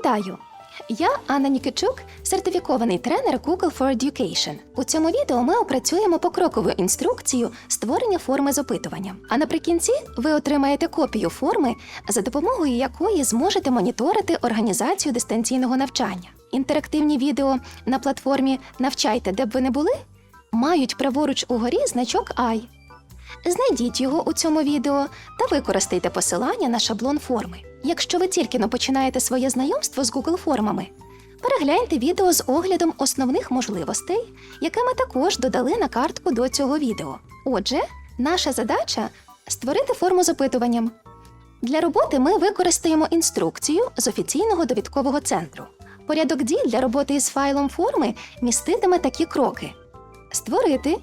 Вітаю! Я Анна Нікичук, сертифікований тренер Google for Education. У цьому відео ми опрацюємо покрокову інструкцію створення форми з опитуванням. А наприкінці ви отримаєте копію форми, за допомогою якої зможете моніторити організацію дистанційного навчання. Інтерактивні відео на платформі Навчайте, де б ви не були мають праворуч угорі значок I. Знайдіть його у цьому відео та використайте посилання на шаблон форми. Якщо ви тільки но починаєте своє знайомство з Google формами, перегляньте відео з оглядом основних можливостей, яке ми також додали на картку до цього відео. Отже, наша задача створити форму з опитуванням. Для роботи ми використаємо інструкцію з офіційного довідкового центру. Порядок дій для роботи із файлом форми міститиме такі кроки: створити,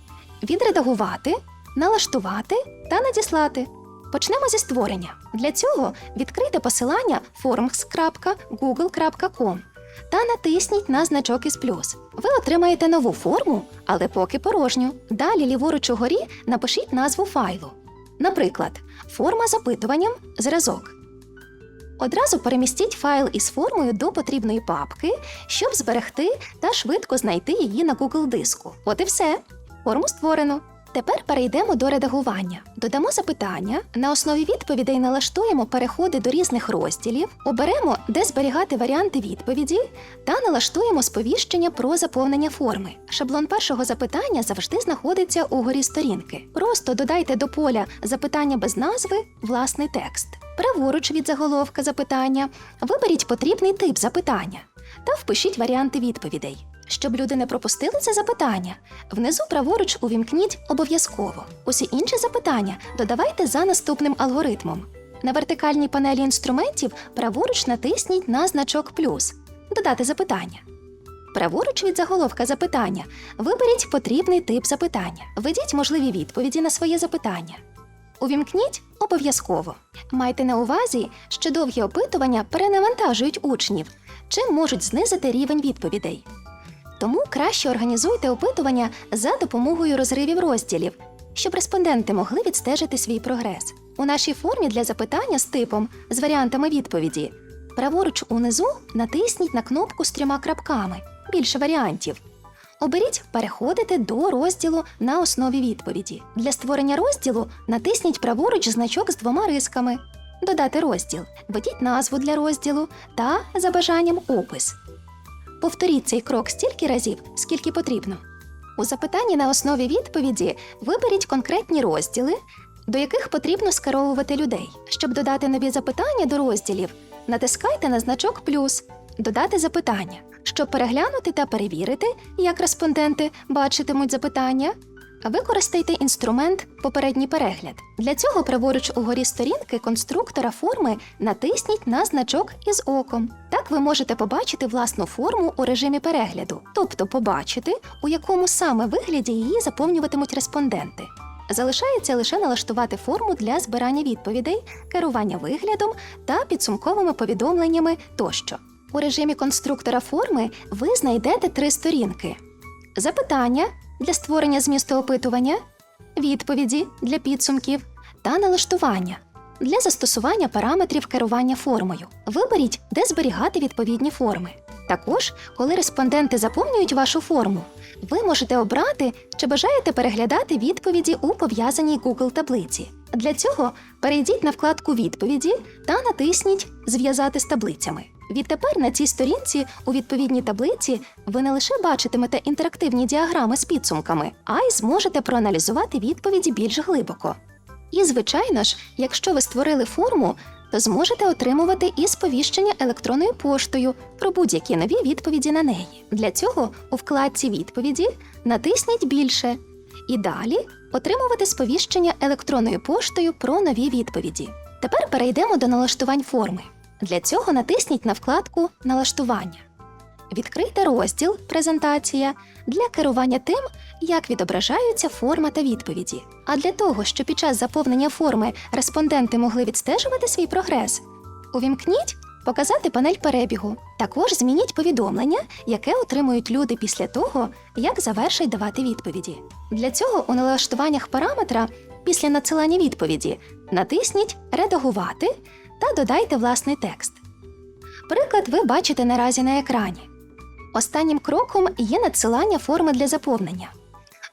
відредагувати, налаштувати та надіслати. Почнемо зі створення. Для цього відкрийте посилання forms.google.com та натисніть на значок із плюс. Ви отримаєте нову форму, але поки порожню. Далі ліворуч угорі напишіть назву файлу. Наприклад, форма з опитуванням зразок. Одразу перемістіть файл із формою до потрібної папки, щоб зберегти та швидко знайти її на Google диску. От і все. Форму створено. Тепер перейдемо до редагування. Додамо запитання, на основі відповідей налаштуємо переходи до різних розділів, оберемо, де зберігати варіанти відповіді, та налаштуємо сповіщення про заповнення форми. Шаблон першого запитання завжди знаходиться угорі сторінки. Просто додайте до поля запитання без назви власний текст. Праворуч від заголовка запитання виберіть потрібний тип запитання та впишіть варіанти відповідей. Щоб люди не пропустили це запитання, внизу праворуч увімкніть обов'язково. Усі інші запитання додавайте за наступним алгоритмом. На вертикальній панелі інструментів праворуч натисніть на значок плюс додати запитання. Праворуч від заголовка запитання виберіть потрібний тип запитання. Введіть можливі відповіді на своє запитання. Увімкніть обов'язково. Майте на увазі, що довгі опитування перенавантажують учнів, чим можуть знизити рівень відповідей. Тому краще організуйте опитування за допомогою розривів розділів, щоб респонденти могли відстежити свій прогрес. У нашій формі для запитання з типом з варіантами відповіді праворуч унизу натисніть на кнопку з трьома крапками більше варіантів. Оберіть Переходити до розділу на основі відповіді. Для створення розділу натисніть праворуч значок з двома рисками. Додати розділ. Введіть назву для розділу та за бажанням опис. Повторіть цей крок стільки разів, скільки потрібно. У запитанні на основі відповіді виберіть конкретні розділи, до яких потрібно скеровувати людей. Щоб додати нові запитання до розділів, натискайте на значок плюс Додати запитання. Щоб переглянути та перевірити, як респонденти бачитимуть запитання, використайте інструмент Попередній перегляд. Для цього праворуч угорі сторінки конструктора форми натисніть на значок із оком. Так ви можете побачити власну форму у режимі перегляду, тобто побачити, у якому саме вигляді її заповнюватимуть респонденти. Залишається лише налаштувати форму для збирання відповідей, керування виглядом та підсумковими повідомленнями тощо. У режимі конструктора форми ви знайдете три сторінки: запитання для створення змісту опитування, відповіді для підсумків та налаштування для застосування параметрів керування формою. Виберіть, де зберігати відповідні форми. Також, коли респонденти заповнюють вашу форму, ви можете обрати, чи бажаєте переглядати відповіді у пов'язаній Google таблиці. Для цього перейдіть на вкладку Відповіді та натисніть Зв'язати з таблицями. Відтепер на цій сторінці у відповідній таблиці ви не лише бачитимете інтерактивні діаграми з підсумками, а й зможете проаналізувати відповіді більш глибоко. І, звичайно ж, якщо ви створили форму, то зможете отримувати і сповіщення електронною поштою про будь-які нові відповіді на неї. Для цього у вкладці Відповіді натисніть більше і далі отримувати сповіщення електронною поштою про нові відповіді. Тепер перейдемо до налаштувань форми. Для цього натисніть на вкладку Налаштування. Відкрийте розділ Презентація для керування тим, як відображаються форма та відповіді. А для того, щоб під час заповнення форми респонденти могли відстежувати свій прогрес, увімкніть Показати панель перебігу. Також змініть повідомлення, яке отримують люди після того, як завершать давати відповіді. Для цього у налаштуваннях параметра після надсилання відповіді натисніть Редагувати та додайте власний текст. Приклад ви бачите наразі на екрані. Останнім кроком є надсилання форми для заповнення.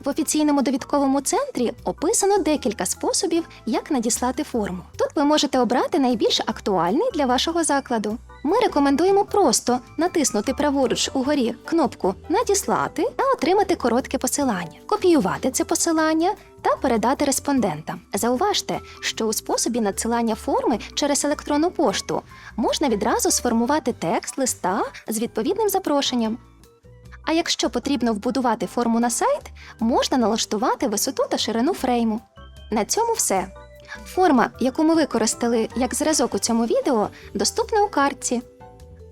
В офіційному довідковому центрі описано декілька способів, як надіслати форму. Тут ви можете обрати найбільш актуальний для вашого закладу. Ми рекомендуємо просто натиснути праворуч угорі кнопку Надіслати та отримати коротке посилання, копіювати це посилання та передати респондентам. Зауважте, що у способі надсилання форми через електронну пошту можна відразу сформувати текст листа з відповідним запрошенням. А якщо потрібно вбудувати форму на сайт, можна налаштувати висоту та ширину фрейму. На цьому все. Форма, яку ми використали як зразок у цьому відео, доступна у картці.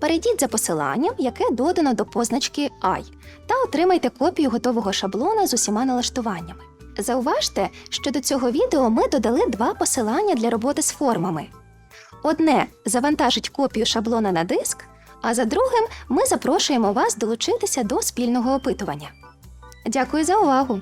Перейдіть за посиланням, яке додано до позначки I, та отримайте копію готового шаблона з усіма налаштуваннями. Зауважте, що до цього відео ми додали два посилання для роботи з формами. Одне завантажить копію шаблона на диск, а за другим ми запрошуємо вас долучитися до спільного опитування. Дякую за увагу!